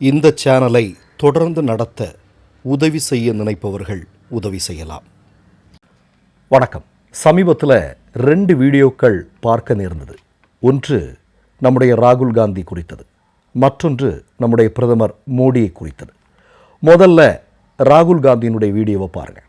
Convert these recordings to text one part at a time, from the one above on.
இந்த சேனலை தொடர்ந்து நடத்த உதவி செய்ய நினைப்பவர்கள் உதவி செய்யலாம். வணக்கம். சமீபத்தில் ரெண்டு வீடியோக்கள் பார்க்க நேர்ந்தது. ஒன்று நம்முடைய ராகுல் காந்தி குறித்தது. மற்றொன்று நம்முடைய பிரதமர் மோடியை குறித்தது. முதல்ல ராகுல் காந்தியினுடைய வீடியோவை பாருங்கள்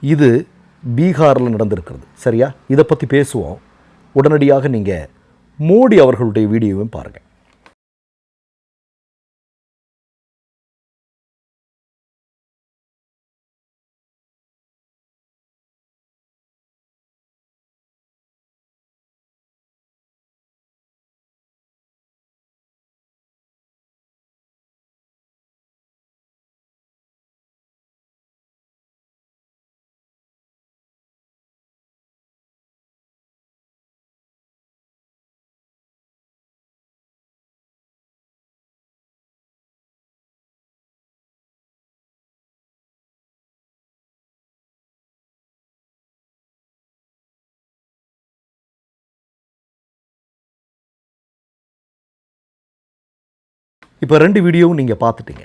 இது பீகாரில் நடந்திருக்கிறது. சரியா? இதை பற்றி பேசுவோம். உடனடியாக நீங்கள் மோடி அவர்களுடைய வீடியோவையும் பாருங்கள் இப்போ ரெண்டு வீடியோவும் நீங்கள் பார்த்துட்டீங்க.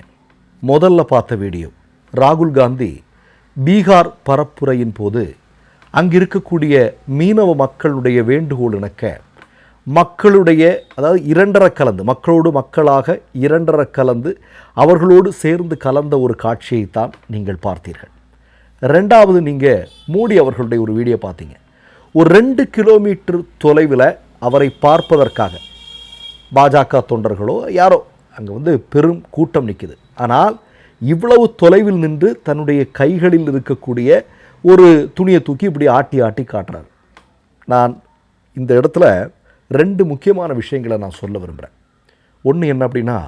முதல்ல பார்த்த வீடியோ ராகுல் காந்தி பீகார் பரப்புரையின் போது அங்கு இருக்கக்கூடிய மீனவ மக்களுடைய வேண்டுகோள் இணக்க மக்களுடைய அதாவது இரண்டரை கலந்து மக்களோடு மக்களாக இரண்டரை கலந்து அவர்களோடு சேர்ந்து கலந்த ஒரு காட்சியைத்தான் நீங்கள் பார்த்தீர்கள். ரெண்டாவது நீங்கள் மோடி அவர்களுடைய ஒரு வீடியோ பார்த்தீங்க. ஒரு ரெண்டு கிலோமீட்டர் தொலைவில் அவரை பார்ப்பதற்காக பாஜக தொண்டர்களோ யாரோ அங்கே வந்து பெரும் கூட்டம் நிற்கிது ஆனால் இவ்வளவு தொலைவில் நின்று தன்னுடைய கைகளில் இருக்கக்கூடிய ஒரு துணியை தூக்கி இப்படி ஆட்டி ஆட்டி காட்டுறார். நான் இந்த இடத்துல ரெண்டு முக்கியமான விஷயங்களை நான் சொல்ல விரும்புகிறேன் ஒன்று என்ன அப்படின்னா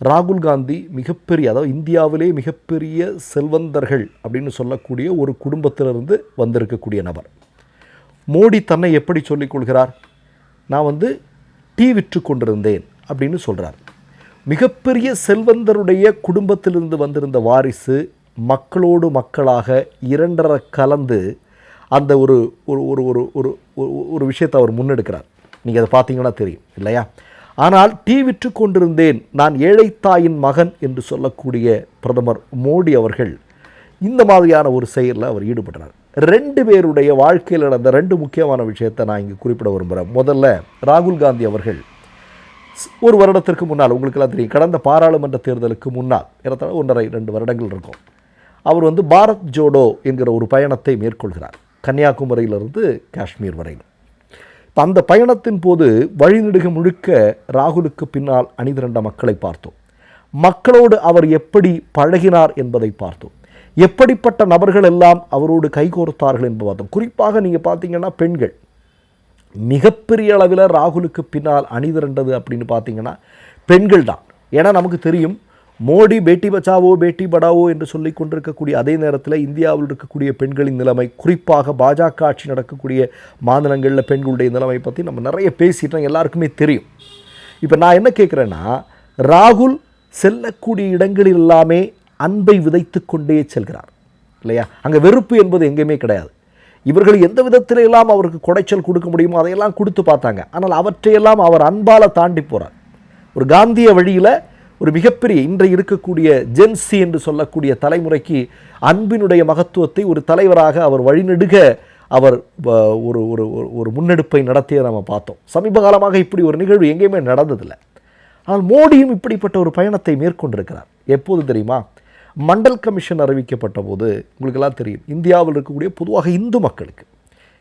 ராகுல் காந்தி மிகப்பெரிய அதாவது இந்தியாவிலே மிகப்பெரிய செல்வந்தர்கள் அப்படின்னு சொல்லக்கூடிய ஒரு குடும்பத்திலிருந்து வந்திருக்கக்கூடிய நபர். மோடி தன்னை எப்படி சொல்லிக் கொள்கிறார்? நான் வந்து டீ விற்று கொண்டிருந்தேன் அப்படின்னு சொல்கிறார் மிகப்பெரிய செல்வந்தருடைய குடும்பத்திலிருந்து வந்திருந்த வாரிசு மக்களோடு மக்களாக இரண்டரை கலந்து அந்த ஒரு ஒரு ஒரு ஒரு ஒரு ஒரு- விஷயத்தை அவர் முன்னெடுக்கிறார். நீங்கள் அதை பார்த்தீங்கன்னா தெரியும் இல்லையா? ஆனால் டீ விற்று கொண்டிருந்தேன் நான் ஏழைத்தாயின் மகன் என்று சொல்லக்கூடிய பிரதமர் மோடி அவர்கள் இந்த மாதிரியான ஒரு செயலில் அவர் ஈடுபடுறார். ரெண்டு பேருடைய வாழ்க்கையில் நடந்த ரெண்டு முக்கியமான விஷயத்தை நான் இங்கே குறிப்பிட விரும்புகிறேன் முதல்ல ராகுல் காந்தி அவர்கள் ஒரு வருடத்திற்கு முன்னால் உங்களுக்கெல்லாம் தெரியும் கடந்த பாராளுமன்ற தேர்தலுக்கு முன்னால் ஏறத்தாழ ஒன்றரை ரெண்டு வருடங்கள் இருக்கும். அவர் வந்து பாரத் ஜோடோ என்கிற ஒரு பயணத்தை மேற்கொள்கிறார். கன்னியாகுமரியிலிருந்து காஷ்மீர் வரையிலும் அந்த பயணத்தின் போது வழிநெடுக முழுக்க ராகுலுக்கு பின்னால் அணிதிரண்ட மக்களை பார்த்தோம். மக்களோடு அவர் எப்படி பழகினார் என்பதை பார்த்தோம். எப்படிப்பட்ட நபர்கள் எல்லாம் அவரோடு கைகோர்த்தார்கள் என்பதை பார்த்தோம். குறிப்பாக நீங்கள் பார்த்தீங்கன்னா பெண்கள். மிகப்பெரிய அளவில் ராகுலுக்கு பின்னால் அணிதிரண்டது அப்படின்னு பார்த்தீங்கன்னா பெண்கள் தான். ஏன்னா நமக்கு தெரியும் மோடி பேட்டி பச்சாவோ பேட்டி படாவோ என்று சொல்லி கொண்டிருக்கக்கூடிய அதே நேரத்தில் இந்தியாவில் இருக்கக்கூடிய பெண்களின் நிலைமை குறிப்பாக பாஜக ஆட்சி நடக்கக்கூடிய மாநிலங்களில் பெண்களுடைய நிலைமை பற்றி நம்ம நிறைய பேசிட்டோம் எல்லாருக்குமே தெரியும். இப்போ நான் என்ன கேட்குறேன்னா ராகுல் செல்லக்கூடிய இடங்களில் எல்லாமே அன்பை விதைத்து கொண்டே செல்கிறார் இல்லையா? அங்கே வெறுப்பு என்பது எங்கேயுமே கிடையாது. இவர்கள் எந்த விதத்தில எல்லாம் அவருக்கு குடைச்சல் கொடுக்க முடியுமோ அதையெல்லாம் கொடுத்து பார்த்தாங்க. ஆனால் அவற்றையெல்லாம் அவர் அன்பால் தாண்டி போகிறார் ஒரு காந்திய வழியில் ஒரு மிகப்பெரிய இன்றைய இருக்கக்கூடிய ஜென்சி என்று சொல்லக்கூடிய தலைமுறைக்கு அன்பினுடைய மகத்துவத்தை ஒரு தலைவராக அவர் வழிநெடுக அவர் வ- ஒரு ஒரு ஒரு- ஒரு முன்னெடுப்பை நடத்திய நம்ம பார்த்தோம். சமீப காலமாக இப்படி ஒரு நிகழ்வு எங்கேயுமே நடந்ததில்லை. ஆனால் மோடியும் இப்படிப்பட்ட ஒரு பயணத்தை மேற்கொண்டிருக்கிறார். எப்போது தெரியுமா? மண்டல் கமிஷன் அறிவிக்கப்பட்ட போது உங்களுக்கெல்லாம் தெரியும் இந்தியாவில் இருக்கக்கூடிய பொதுவாக இந்து மக்களுக்கு.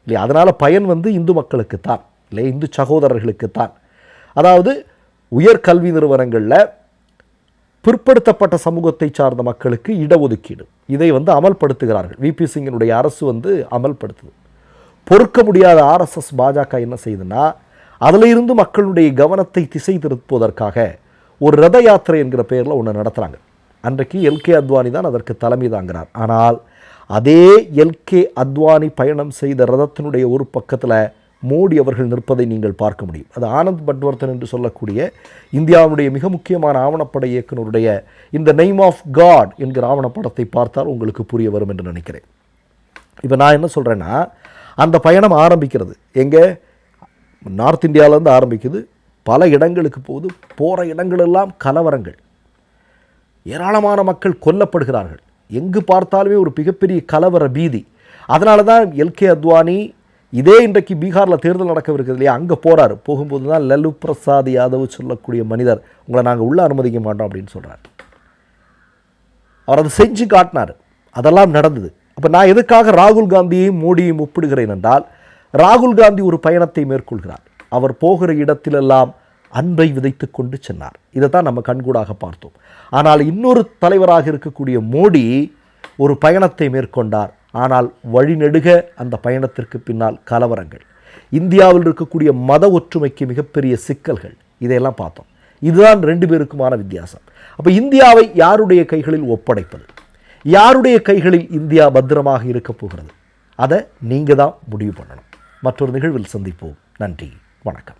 இல்லையா? அதனால் பயன் வந்து இந்து மக்களுக்கு தான் இல்லை இந்து சகோதரர்களுக்கு தான் அதாவது உயர்கல்வி நிறுவனங்களில் பிற்படுத்தப்பட்ட சமூகத்தை சார்ந்த மக்களுக்கு இடஒதுக்கீடு. இதை வந்து அமல்படுத்துகிறார்கள். விபி சிங்கினுடைய அரசு வந்து அமல்படுத்துது. பொறுக்க முடியாத ஆர்எஸ்எஸ் பாஜக என்ன செய்யுதுன்னா அதில் இருந்து மக்களுடைய கவனத்தை திசை திருப்புவதற்காக ஒரு ரத யாத்திரை என்கிற பெயரில் ஒன்று நடத்துகிறாங்க அன்றைக்கு எல்கே அத்வானி தான் அதற்கு தலைமை தாங்கிறார். ஆனால் அதே எல்கே அத்வானி பயணம் செய்த ரதத்தினுடைய ஒரு பக்கத்தில் மோடி அவர்கள் நிற்பதை நீங்கள் பார்க்க முடியும். அது ஆனந்த் பட்வர்தன் என்று சொல்லக்கூடிய இந்தியாவுடைய மிக முக்கியமான ஆவணப்பட இயக்குனருடைய இந்த நெய்ம் ஆஃப் காட் என்கிற ஆவணப்படத்தை பார்த்தால் உங்களுக்கு புரிய வரும் என்று நினைக்கிறேன். இப்போ நான் என்ன சொல்கிறேன்னா அந்த பயணம் ஆரம்பிக்கிறது. எங்கே? நார்த் இந்தியாவிலேருந்து ஆரம்பிக்குது. பல இடங்களுக்கு போகுது. போகிற இடங்களெல்லாம் கலவரங்கள். ஏராளமான மக்கள் கொல்லப்படுகிறார்கள். எங்கு பார்த்தாலுமே ஒரு மிகப்பெரிய கலவர பீதி. அதனால தான் எல்கே அத்வானி இதே இன்றைக்கு பீகாரில் தேர்தல் நடக்கவிருக்கிறது இல்லையா? அங்கே போகிறார் போகும்போது தான் லல்லு பிரசாத் யாதவ் சொல்லக்கூடிய மனிதர் உங்களை நாங்கள் உள்ளே அனுமதிக்க மாட்டோம் அப்படின்னு சொல்கிறார் அவர் அதை செஞ்சு காட்டினார். அதெல்லாம் நடந்தது. அப்போ நான் எதுக்காக ராகுல் காந்தியையும் மோடியையும் ஒப்பிடுகிறேன் என்றால் ராகுல் காந்தி ஒரு பயணத்தை மேற்கொள்கிறார். அவர் போகிற இடத்திலெல்லாம் அன்பை விதைத்து கொண்டு சென்னார். இதை தான் நம்ம கண்கூடாக பார்த்தோம். ஆனால் இன்னொரு தலைவராக இருக்கக்கூடிய மோடி ஒரு பயணத்தை மேற்கொண்டார். ஆனால் வழிநெடுக அந்த பயணத்திற்கு பின்னால் கலவரங்கள். இந்தியாவில் இருக்கக்கூடிய மத ஒற்றுமைக்கு மிகப்பெரிய சிக்கல்கள். இதையெல்லாம் பார்த்தோம். இதுதான் ரெண்டு பேருக்குமான வித்தியாசம். அப்போ இந்தியாவை யாருடைய கைகளில் ஒப்படைப்பது? யாருடைய கைகளில் இந்தியா பத்திரமாக இருக்கப் போகிறது? அதை நீங்கள் தான் முடிவு பண்ணணும். மற்றொரு நிகழ்வில் சந்திப்போம். நன்றி. வணக்கம்.